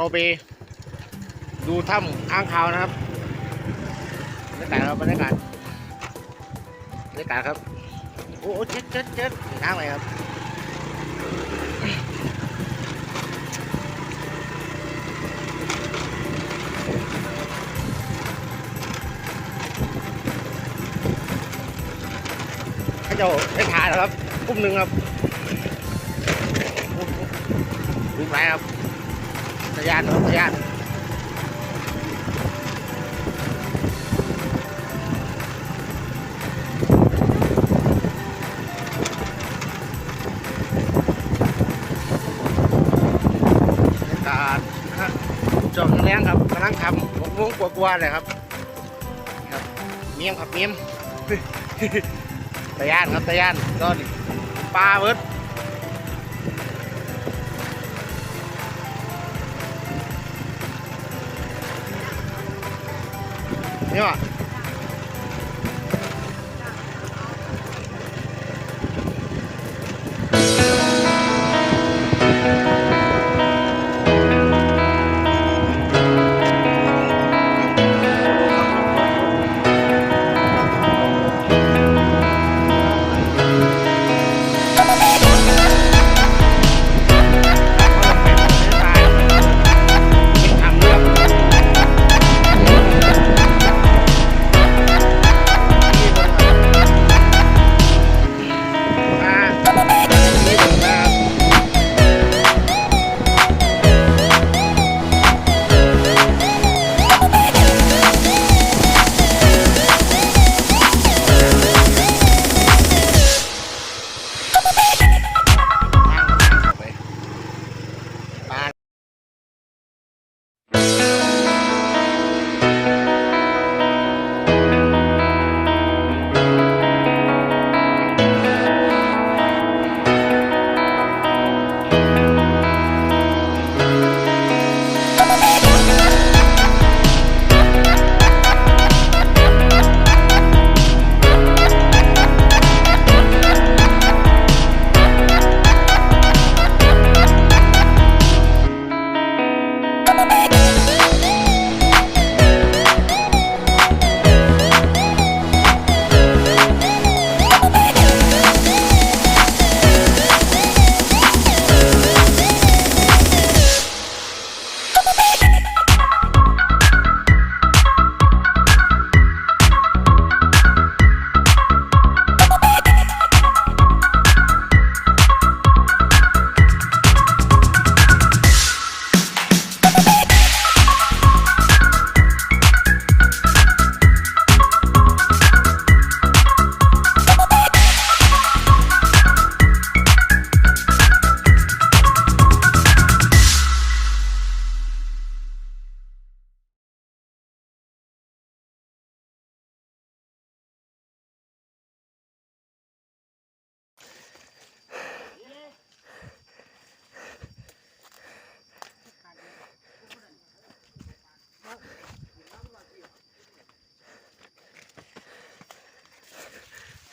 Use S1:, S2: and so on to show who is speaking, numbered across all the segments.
S1: เราไปดูถ้ำอ้างคาวนะครับบรรยากาศครับบรรยากาศบรรยากาศครับ โอ้โหเจ็ดเจ็ดเจ็ดทางอะไรครับเขาจะได้ทานนะครับกุ้มหนึ่งครับกุ้มไรครับ ทะยานครับทะยานการับจอมแรงครับกำลังทำหกโมงกว่าๆเลยครับครับเมียมครับเมียมตะยานครับตะยานก็นี่ปลาเบิด นี่ว่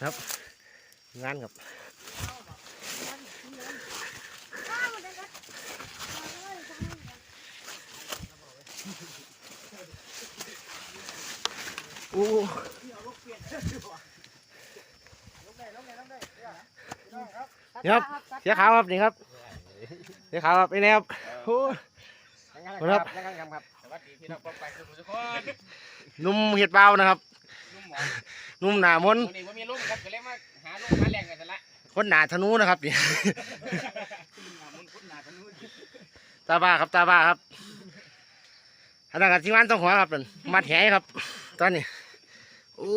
S1: ครับ งานครับโอ้นี่ครับเสียขาวครับนี่ครับเสียขาวครับไอ้แนวโอ้ครับ
S2: ครับสวัสดีพี่น้องปองไปทุกคน
S1: นุ่มเห็ดเบานะครับ
S2: นุ่มหมอน
S1: นุ่มหนามน
S2: มาแรงกันซะละ
S1: คนหนาธนูนะครับนี่
S2: มุนพุทธนาทางนู้น
S1: ตาบ้าครับตาบ้าครับอันนั้นกับทีมงานต้องหัวครับนั่นมัดแหครับ ตอนนี้โอ้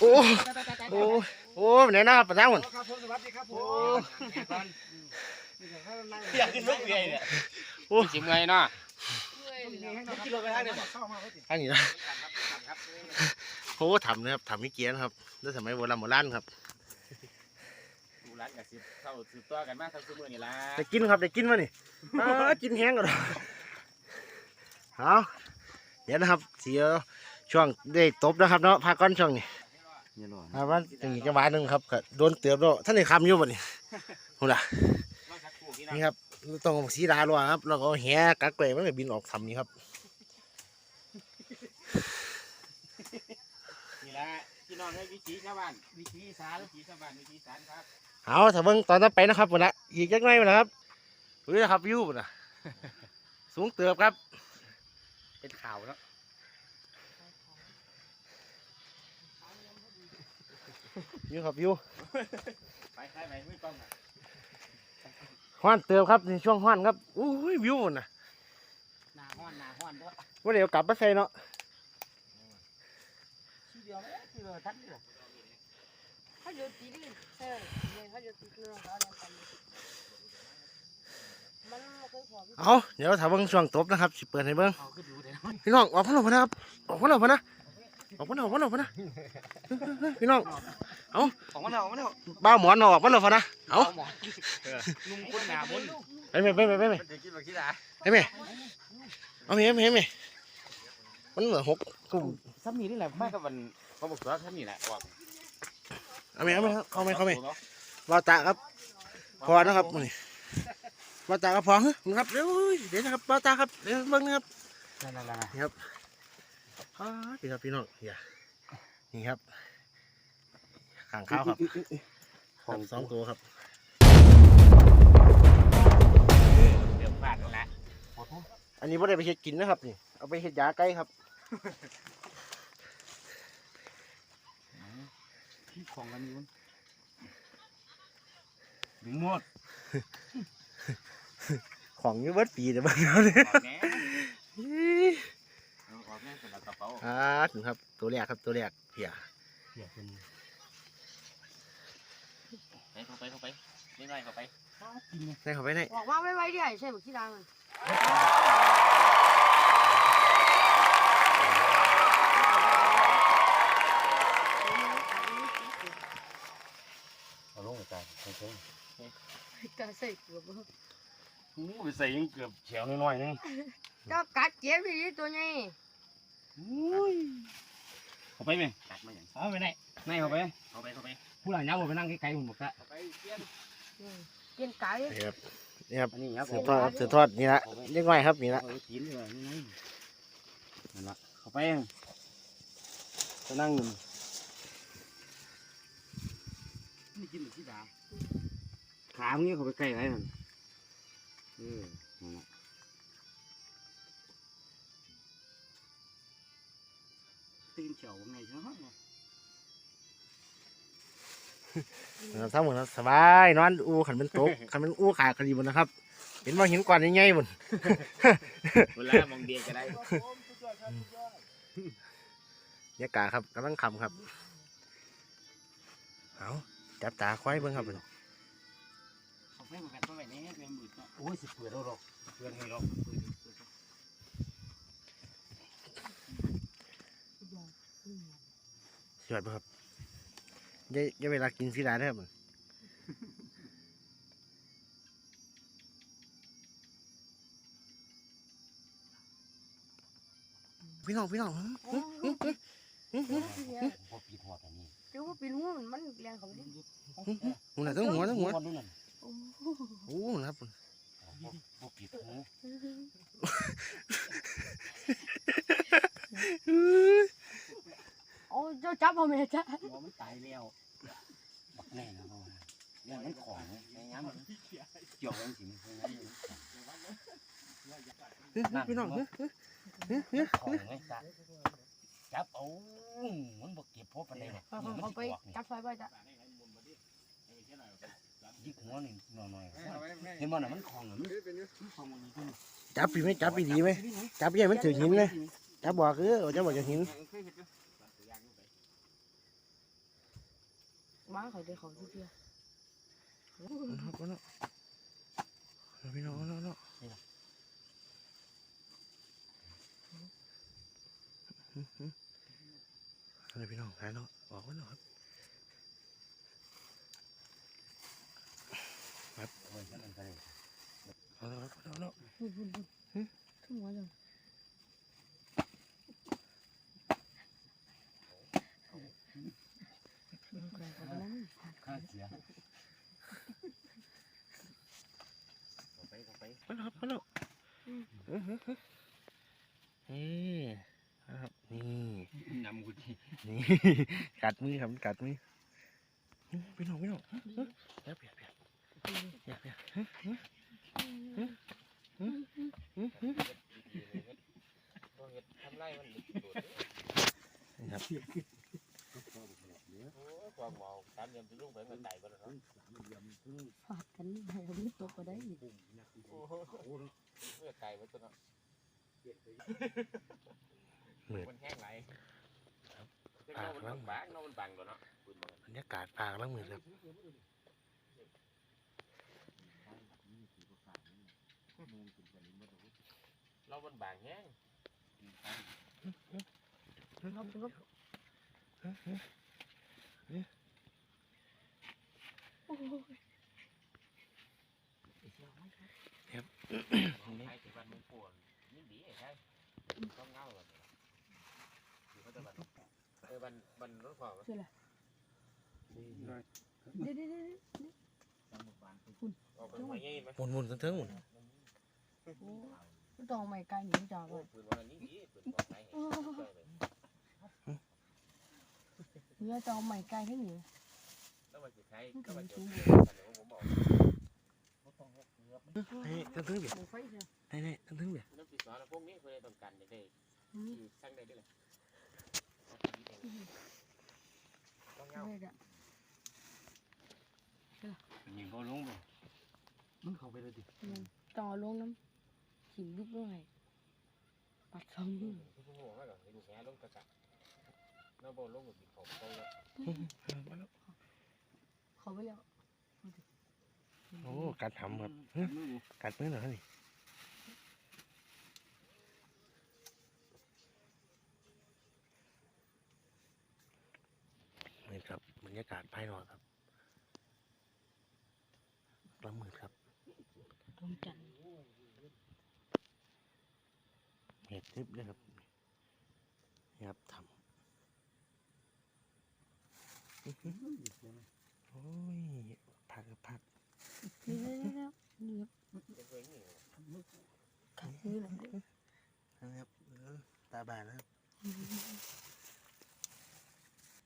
S1: โอ้โอ้โอ้ไหนนะครับประธานคน
S3: ครับผมสวัสดีครับผ
S1: โอ้
S3: ม
S2: อยากกินลูกใหญ่เนี่ย
S1: โอ้
S2: จิ้มไงเนาะ
S3: กิโลไปทางเนี่ยเข้ามาพอดี
S1: อันนี้นะ โอ้ทำนะครับทำมิเกียนครับด้วยสมัยโบราณโบราณครับ
S2: ดูร้านกับสิบเข้าสืบตัวกันมาทั้งซื้อมือนี่ละ
S1: ได้กินครับได้กินมานี่
S2: ไเอ
S1: อกินแห้งก่อนเอาเดี๋ยวนะครับเสียช่วงได้ตบนะครับเนาะพักก่อนช่วงนี้
S3: เนี่ยหรอ
S1: ครับว่าถึงจังหวะหนึ่งครับก็โดนเตือบแล้วท่านได้คำอยู่บ่นี่หุ่นล่ะ
S2: มาสักครู่พี่น้อง
S1: นี่ครับต้องเอาสีดาลัวครับแล้วก็เอาแหกักไว้มันก็บินออกทำนี่ครับ
S2: นี่แหละพี่ น้องให้วิถีชาวบ้านวิถีอีสานวิถีชาวบ้านวิถีอีสานครับ
S1: เอาถ้าเบิ่งตอนต่อไปนะครับพุ่นละอีกจักหน่อยพุ่นละครับเฮ้ยครับวิวพุ่นละ สูงเติบครับ เป็นข่าวเนาะวิวครับวิว
S2: ไปใครไปไม่ต้องอะ
S1: ห้อนเติบครับในช่วงห้อนครับอุ้ยวิวพุ่นนะ
S2: หน้าห้อนหน้าห้อนด้วย
S1: ว่าเดี๋ยวกลับมาใส่เนาะ
S2: ทีเดียวเลยที เอา
S1: เดี๋ยวถามเบิ้งช่วงตบนะครับสิเปิดให้เบิ้งพี่น้องออกพันหลบนะครับออกพันหลบนะออกพันหลบพันหลบนะพี่น้องเอา
S3: ออกพันหลบพันหลบ
S1: บ้าหมอนออกพันหลบนะเอา
S2: นุ่มคนหมาบุญ
S1: ไปไหมไปไหมไปไหมไปไหมเอาไหมไปไหมมันเหลือหกกลุ่ม
S2: ซ้ำนี้นี่แหลมากกับวัน เขาบอกว่าท่านนี่แหละบอก
S1: เอาไหมเอาไหมเข้าไหมเข้าไหมวาตาครับ พอนะครับนี่วาตาก็พอเฮ้ยครับเดี๋ยวเดี๋ยวนะครับวาตาครับเดี๋ยวเบิ่งนะครับ
S2: นั่นนั่นนั่น
S1: อ่าดีครับพี่น้องอย่านี่ครับข้างข้าวครับครับสองตัวครับ
S2: เดี๋ยวพลาดแล้วละ
S1: อันนี้ไม่ได้ไปเฮ็ดกินนะครับนี่เอาไปเฮ็ดยาไก่ครับ
S2: ของกันนี้มันดึงหมด
S1: ของอยูเบิดปีเดี๋ยวเบิ่งเอาเลย
S2: ออกแน่เอาออกแน่สำหรับกระเป๋า
S1: อ่าถึงครับตัวแรกครับตัวแรกเพีย
S2: ไปเข้าไปเข้าไปนี่หน่อยเข้าไป
S1: ได้เข้าไปได้
S4: บอกว่าไม่ไว้ที่ไหนใช่ไหมที่ดังมัน
S2: ตายโอเค
S4: กระใส่เกือบ
S2: อู้ไปใส่ยังเกือบเฉียวน้อยๆนึง
S4: ก็กัดเจ็บไปตัวนี้
S2: เข้าไปไหมกัดมาอย่างเอาไปไหนไหนเข้าไปเข้าไปเข้าไปผู้หลานย้ายไปนั่งใกล้ๆผมบอกละเข้าไปเตี้ยน
S4: กินไก่
S1: นี่ครับนี่ครับ
S2: อันนี้ครับ
S1: สืบทอดสืบทอดนี่ละเล็กน้อยครับนี่ละ
S2: เอาไปกินเลยนี่ไงนั่นละเข้าไปจะนั่งอยู่ นี่กินหรือที่ดาขามึงนี่เขาไปใกลไรนั่นเออนั่นละตีนเฉียวไงใช่ไหม
S1: ทั้งหมดสบายนอนอูขันเป็นโต๊ะขันเป็นอูขาคดีบนนะครับ เห็นว่าหินก้อนใหญ่ๆบน
S2: เวลามองเดียก็ได้
S1: ยากาครับกำลังคำครับ เอา จับตาควายเบิ่งครับพุ่น
S2: เขาไม่เหมือนกันตัวไหนเนี่ยเป็นมืดเนาะโอ้ยสิเปิดแล้วหรอกเปิดให้หรอก
S1: สวยป่ะครับอย่าอย่าเวลากินสีดาได้อครับมันพี่น้องพี่น้อง หึหึหึหึหึหึ
S2: พอปีหัวแต่นี่
S4: เดี๋ยวว่าปีนหัวมันมันแรงเขาดิ
S1: หัวหน้าทั้งหัวทั้งหัว
S2: นู่นน่ะ
S4: โอ้
S1: โอ้นะครับพุ่น
S2: พอปีหัว
S4: โอ้เจ้าจับเอาไหมจ๊ะ
S2: หัวมันตายแล้วบักแน่นะพ่อเนี่ยมันของในย้ำมันเกี่ยวกันสิมัน
S1: หึหึพี่น้องหึหึหึหึ
S2: ของไงจับ จับเอามันบอกเก็บพบอะไรเนี่ย
S4: เขาไปจับไฟไปจ้ะ
S2: ยิกหัวหนึ่งหน่อยเห็นบ่น่ะมันของมันของมันนี่
S1: จับปีไหมจับปีดีไหมจับใหญ่มันถือหินเลยจับบอกเออจับบอกจะหิน
S4: บ้าเขาได้เขาที่เพื่อ
S1: นะครับเอาเนาะเอาพี่น้องเอาเนาะเอาเนาะหึหึอะไรพี่น้องหายเนาะออกมาเนาะครับ
S2: โอ้ยนั่นก็เลย
S1: คเอาเอาแล้ว
S4: หุ่นหุ่นหุ่นขึ้นหัวจัง
S2: ข้าเสีย
S3: เอาไปไป
S1: แล้วครับมาแล้วอื้อหือหือนี่นะ ครับนี่
S2: นำกูที
S1: นี่ กัดมือครับกัดมืออื้อพี่น้องพี่น้องอื้ออื้อเดี๋ยวเดี๋ยวเดี๋ยวเดี๋ยวเดี๋ยวอื้ออื้ออื้ออื้ออื้ออื้อ
S3: บ่เฮ็ดทำไรมันโดด
S1: นี่ครับ
S3: โอ้ยความเมาตามยามสิลุงไปมันตายบ่ล่ะเนาะ
S4: ฟาดกันให้เราไม่ตกก็ได้
S3: โอ้โหเมื่อตายบ่ตัวเนาะ
S1: มืด
S3: มันแห้งไหลจังเนาะมันบางๆเนาะมันบังตัวเนาะปืนมัน
S1: บรรยากาศปากแล้วมืดครับ
S3: เรามันบางแห้ง
S4: รอบรอบโอ้ย
S3: ใช้ที่บ้านมึงปวดนี่ดีใช่ต้องเงาแบบอยู่เขาจะ บันเออบันบันรถขวา
S4: เชื่อละเดี๋ยวเดี๋ยวเดี๋ยว
S3: ออกไปหัวยี่ไหม
S1: หมุนหมุนเทิงๆหมุน
S4: โอ้ยต้องเอาไม้ไกลหนีจาก
S3: โอ้
S4: เลย
S3: ปืนวันนี้ดีปืนบอกไหน
S4: เนี่ยต้องเอาไม้ไกลให้หนี
S3: แล้วมันจะใช้ก็มันจะผมบอก
S1: นี่เทิงๆเบียด
S4: หมูไฟเชียว
S1: นี่นี่เทิงๆเบียด
S3: น้ำติดสอนพวกนี้เพื่อต้องการได้อยู่สร้างได้ด้วยเลยต้อง เงา
S4: ไม่ได้
S2: ยิงเขาลงบ่มันเข้าไปเลยดิ
S4: ต้องเอาลงน้ำหินยุบลงไงปัดสองมือ
S3: ทุกหัวก็ต้องดูแง่ลงกระจับน้าบอลลงกับบิดของเขาแล้ว
S1: มาแล้ว
S4: เขาไปแล้ว
S1: โอ้ กัดทำครับหึกัดมือเหรอนี่นี่ครับบรร ยากาศภายนอกครับละมืดครับ
S4: ดวงจันทร์
S1: เห็ดทึบเลยครับนี่ครับทำอื้อหือโอ้ยพักครับพัก
S4: นี่นี่นี่นี่ครับ
S3: เป็นเรื่องนี้
S4: ขัดมือเลย
S1: นะครับเออตาบานนะครับ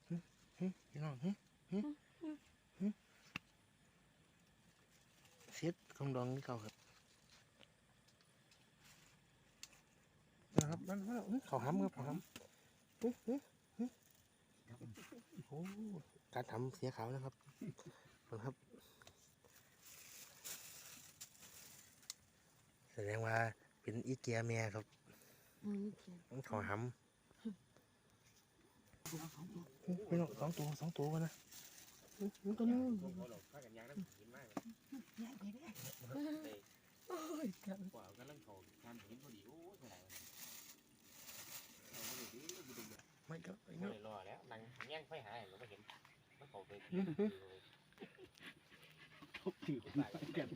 S1: หึหึพี่น้องหึหึหึ เซ็ตของดองนี่เก่าครับนะครับนั่นนั่นอื้อเขาห้ำครับเขาห้ำหึหึหึโอ้การทำเสียขาวนะครับเบิ่งครับ แสดงว่าเป็นอีเกียเมียครับ
S4: อืมเขียน
S1: ต้องขอหำไม่ต้องสองตัวสองตัวกันนะ
S4: ตัวนู้น
S3: เขาหลอกข้ากันยางน้ำหินมากเลย
S4: โอ้ยกัน
S3: กว่ากันเรื่องเขาการหินพอดีโอ้เท่าไหร่เราไม่ไม่
S1: ก็ไม่
S3: ไม่
S1: ก็
S3: รอแล้วนั่งแย่งไฟหายเราไม่เห็นมันเขาไป
S2: ทุบถือกัน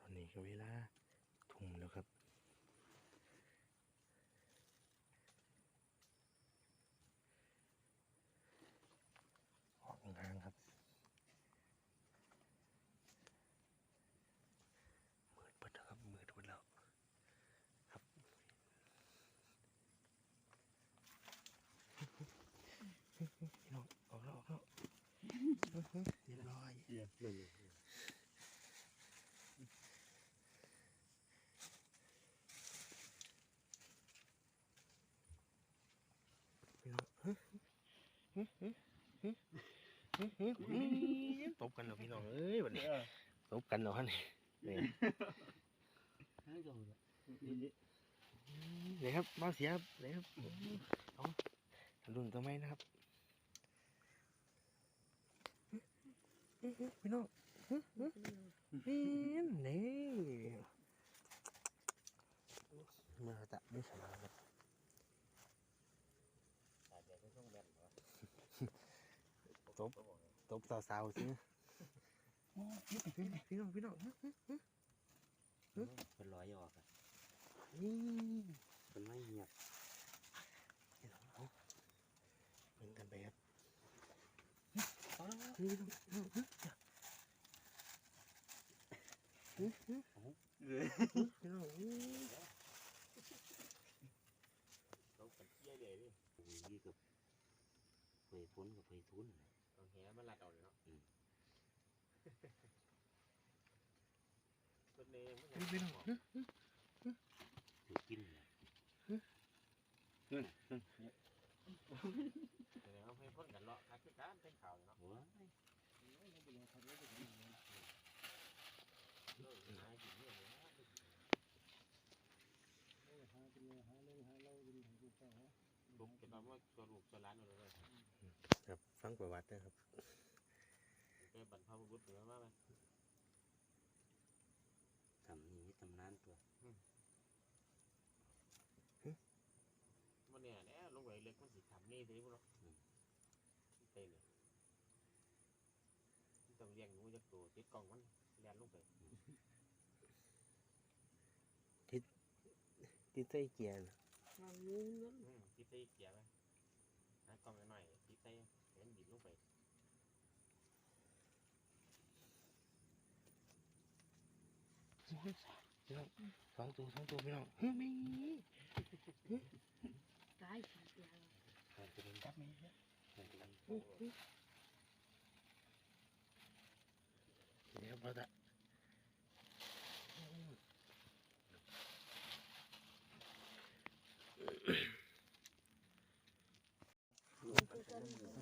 S1: ตอนนี้ก็เวลาทุ่มแล้วครับออกห่างๆครับมืดเปิดแล้วครับมืดหมดแล้วครับพี่น้องออกแล้วออกแล้ว เรียบร้อย
S2: เอียเลย
S1: พี่น้องฮึฮึฮึฮึฮึฮึฮึตบกันเหรอพี่น้องเอ้ยวันนี้ตบกันเหรอฮะนี่นี่นี่ครับมาเสียครับนี่ครับเอารุ่นตัวไม่นะครับ พี่น้องนี่นี่มาตัดไม่สมาเลยตบตบสาวสาวสิพี่น้องพี่น้อง
S2: เป็นร้อยยอกอ่ะ
S1: นี่
S2: เป็นไม่เงียบ
S1: นี่พี่น้องพี่น้องอู้
S3: ต้องกันเที่ยเลยดิ
S2: โอ้ยยี่กับเผยพ้นกับเผยทุนน่ะ
S3: เอาแหมันลัดเอาเลยเนาะต้นเนม
S1: นี่พี่ง
S2: ถือกินเลย
S3: เดี๋ยวเอาให้พ่นกันเลาะคักคือการเป็นข่าวเนาะ
S2: โอ้ย
S3: เออหากินเนี่ยเลยลุกจะมาว่าตัวลูกตัวหลานอะไรเลย
S1: ครับฟังประวัตินะครับ
S3: ไปบรรพบุรุษหรือว่าไหม
S2: ทำนี่มีตำนานตัว
S3: มันเนี่ยแน่ลงไปเล็กมันสิทำนี่สิพวกเนาะเต้นเลยต้อง เลี้ยงงูจากตัวติดกล่องมันเลี้ยงลงไป
S1: ที่ใส่เกียร์น่ะ
S4: งานนี้เงิน
S3: อืมติดใส่เกียร์ไหมหากล่องหน่อยๆติดใส่เห็นดินลงไป
S1: สองตัวสองตัวพี่น้องเฮ้ยไม่
S4: ตายขาดยา
S2: มันจะเป็นจับไหมเนี่ยมันจะเป็น
S1: เดี๋ยว พอจะ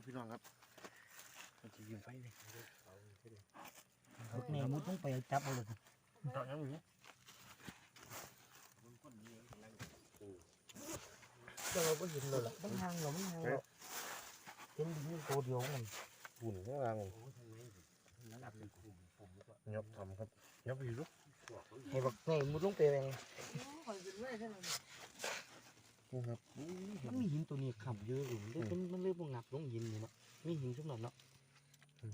S1: พี่น้องครับมันจะยืนไฟเลยเอาไปเลย
S2: แม่มุดต้องไปจับเอาเลย
S1: ตอนนั้นอย่างนี้
S3: มันคนนี้กำลัง
S1: เราก็เห็นเลยล่ะ
S2: มันห่างหรอมันห่างหรอเห็นดินตัวเดียวมัน
S1: หุ่นข้างล่าง
S2: โอ้ทางนี้นั่นเป็นกลุ่มกลุ่มก็
S1: ยับทำครับยับไปดู
S2: ให้บักแม่มุดลงไปเอง
S4: คอยกินไม่ได้เท่านั้น
S1: นี่ครับ
S2: มันมีหินตัวนี้ขับเยอะอยู่มันมันเริ่มงับลงหินอยู่เนาะมีหินสำหรับเนาะ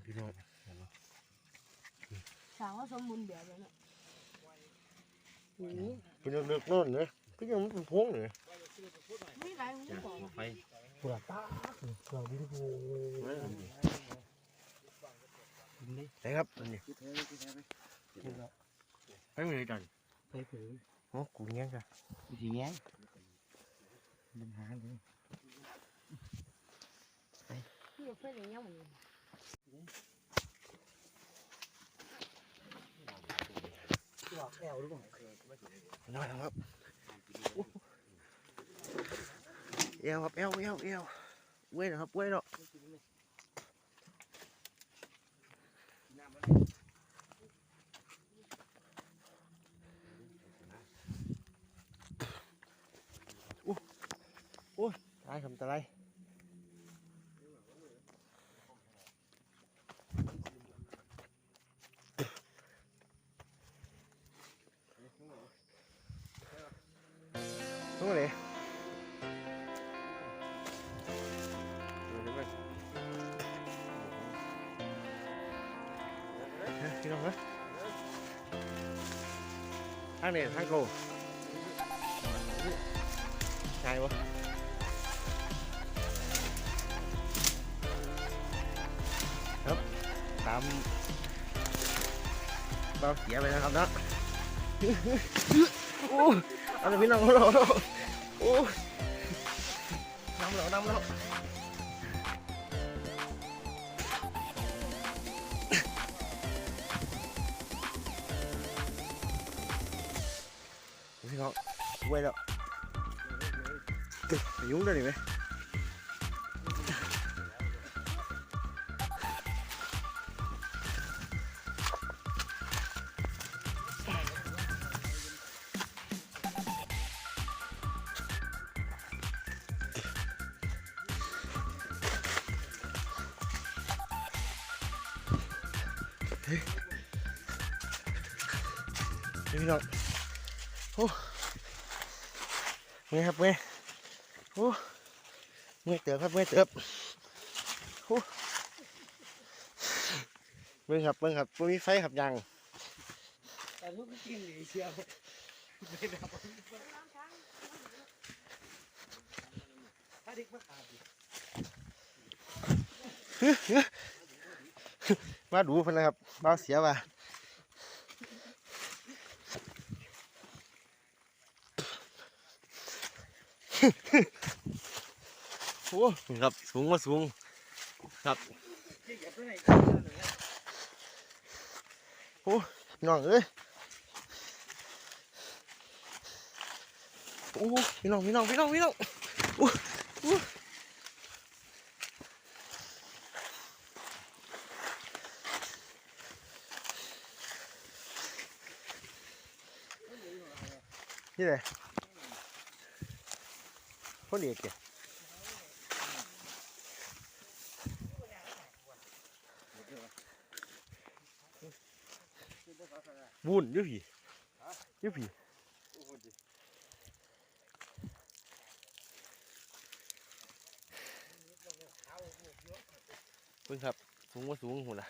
S1: พี่น้อง
S4: สางว่าสมบูรณ์แบบแล้วเนี่ย
S1: เป็นเลือกๆโน่นเลยก็ยังมันเป็นพวงเลย
S4: ไม่ไรมึงบอก
S2: ไปปวดตาปวดดินโอ้ ยิงเลย
S1: ใช่ครับอันนี้
S2: เห็นแล้ว
S1: ให้มันเลยจัน
S2: ไปเผย
S1: โอ้กูเงี้ยจ้ะ
S2: วิธีแง่มันหาเลย
S4: พี่เพื่อนอย่างเงี้ยเหมือนกัน
S2: หลอกแอวหรือเปล่า
S1: น้อยครับเอวครับเอวเอวเอวเว้ยนะครับเว้ยเนาะ อ้ยตายทำตะไรตรงไหามเราเสียไปนะครับเนาะโอ้เอาเลยพี่น้องเราเราโอ้น้ำเราน้ำเราพี่น้องไว้แล้วไปยุ่งได้ไหมพี่น้องโอ้เมื่อยครับเมื่อยโอ้เมื่อยเติบครับเมื่อยเติบโอ้เบิ่งครับเบิ่งครับบ่มีไฟครับยัง
S2: แต่ทุกกินเชียวไม่ดับถ้าเด็กมาขาด
S1: มาดูเพิ่นนะครับบ่าวเสียว่า โอ้นี่ครับ สูงมาสูงครับโอ้น้องเอ้ยโอ้พี่น้องพี่น้องพี่น้องพี่น้องโอ้โอ้นี่เลย คนเอกเกวุ่นยุพี่อยุพี่เพิ่งครับ สูงว่าสูงหุ่นละ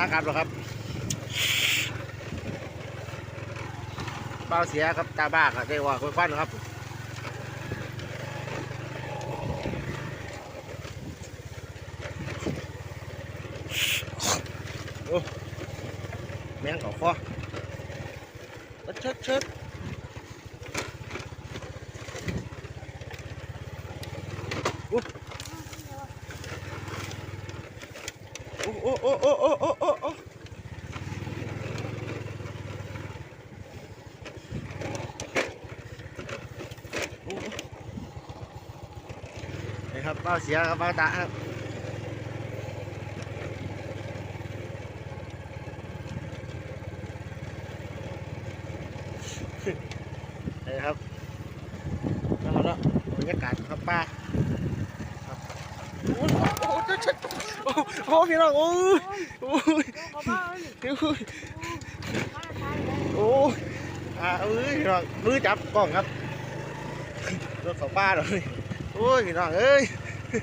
S1: อากาศหรอครับเบาเสียครับตาบ้าครับได้ว่าค่อยควันครับโอ้แมงเขาคอเช็ดเช็ด ครับเบ้าเสียครับเบ้าตาครับนี่ครับแล้วเราบรรยากาศครับป้าครับโอ้โหโอ้โหเจ็ดโอ้โหโอ้โหพี่น้องโอ้ยโอ้ย
S4: เขาบ้าเลย
S1: โอ้ย
S4: มาทานเลย
S1: โอ้ยอ่าเอ้ยพี่น้องมือจับกล้องครับรถของป้าเลยโอ้ยพี่น้องเอ้ยโอ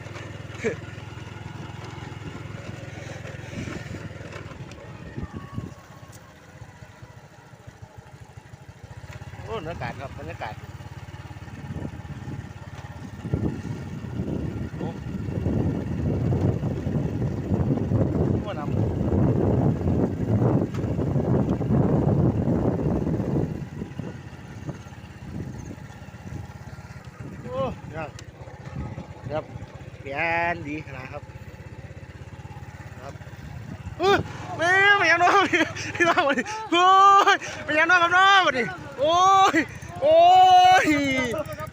S1: ้บรรยากาศครับบรรยากาศ หัวนำโอ้ยครับครับเปลี่ย นดีขนาดครับ ครับเฮ้ยแม่ไม่ยังน้องพี่น้องมาดิโอ้ยไม่ยังน้องกับน้องมาดิโอ้ยโอ้ย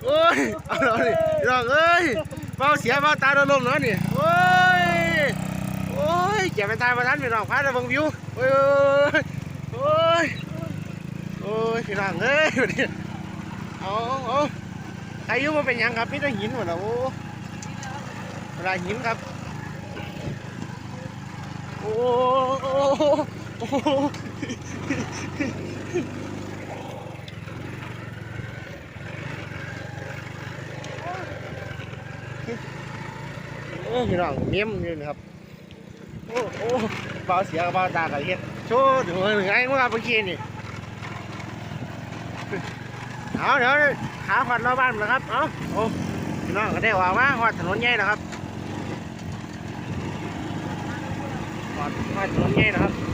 S1: โอ้ยเอาเราดิพี่น้องเอ้ยเบาเสียเบาตาโดนลมแล้วนี่โอ้ยโอ้ยเจ็บไปตายมาทันพี่น้องพาไปเบิ่งวิวโอ้ยโอ้ยโอ้ยพี่น้องเอ้ยวันนี้เอาเอาอายุมันเป็นยังครับพี่ต้องหินหมดแล้วโอ้ ลาหินครับ โอ้โอ้โอ้โอ้พี่น้องเมียมอยู่นะครับ โอ้โอ้เบาเสียกับเบาตากับเฮ็ดโชว์ถึงหนึ่งไอ้เมื่อเมื่อกี้นี่เอาเดี๋ยวขาขวัดเราบ้านนะครับ เอาโอ้พี่น้องก็ได้ว่าว่าขวัดถนนใหญ่นะครับ อดพาดถนนงี้ยนะครับ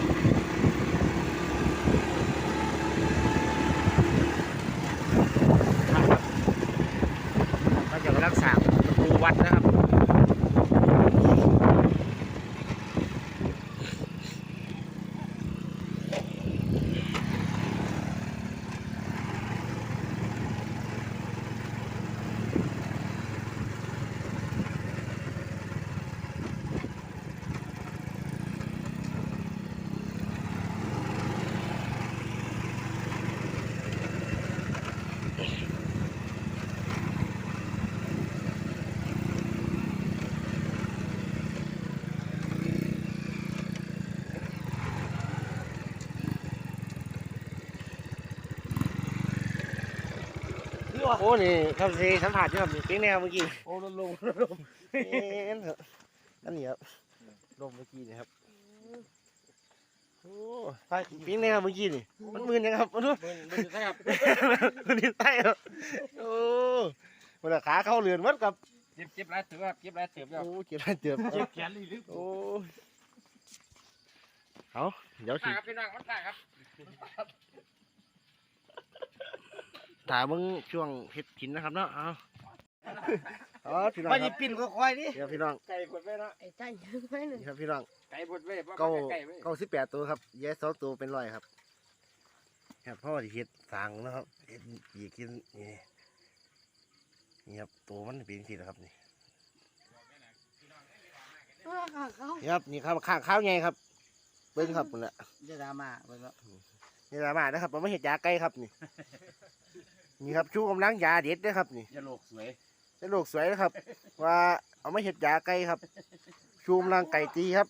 S1: โอ้นี่ครับสิสัมผัสอยู่ครับนี่เป็นแนวเมื่อกี้
S2: โอ้ลงลง
S1: เอ็นครับอันนี้ครับลมเมื่อกี้นี่ครับโอ้ไปเป็นแนวเมื่อกี้นี่มันมืนยังครับมันนู้น
S2: มึงมึงใช่ครับ
S1: มันนี่ใต้ครับโอ้มันขาเข้าเรือนวัดกับ
S2: เจ็บเจ็บหลายเถือบเจ็บหลายเถือบแล้ว
S1: โอ้เจ็บไรเจ็บ
S2: เจ็บแขนเลยลึก
S1: โอ้เอาเดี๋ยวสิ
S2: ครับพี่น้องมันตายครับ
S1: ถามมึงช่วงเฮ็ดกินนะครับเนาะเอาเอาพี่น้อง
S2: มา
S1: ค
S2: หยิ
S1: รั
S2: บบปิ่นก็ควายดิ
S1: เดี๋ยวพี่น้อง
S2: ไก่บดไว้เนาะ
S4: ไอ้ใจเยอะไปหนึ่ง
S1: นี่ครับพี่น้อง
S2: ไก่บดไว้เพราะ
S1: เก้า
S2: มันไก่ไว้
S1: เก้าสิบแปดตัวครับแย่สองตัวเป็นร้อยครับครับพ่อที่เฮ็ดสั่งนะครับเฮ็ดปีกินนี่นี่ครับตัวมันเป็นสินะครับนี่
S4: ราคาเขา
S1: นี่ครับนี่ครับข้างข้าวไงครับเบิ้งครับนี่แหละ
S2: จะดราม่าเบิ่งแล้ว
S1: นี่ละมานะครับมันไม่เห็ดยาไก่ครับนี่ นี่ครับชูกำลังยาเด็ดนะครับนี่
S2: อย่าโลกสวย
S1: ในโลกสวยนะครับ ว่าเอาไม่เห็ดยาไก่ครับ ชูกำลังไก่ตีครับ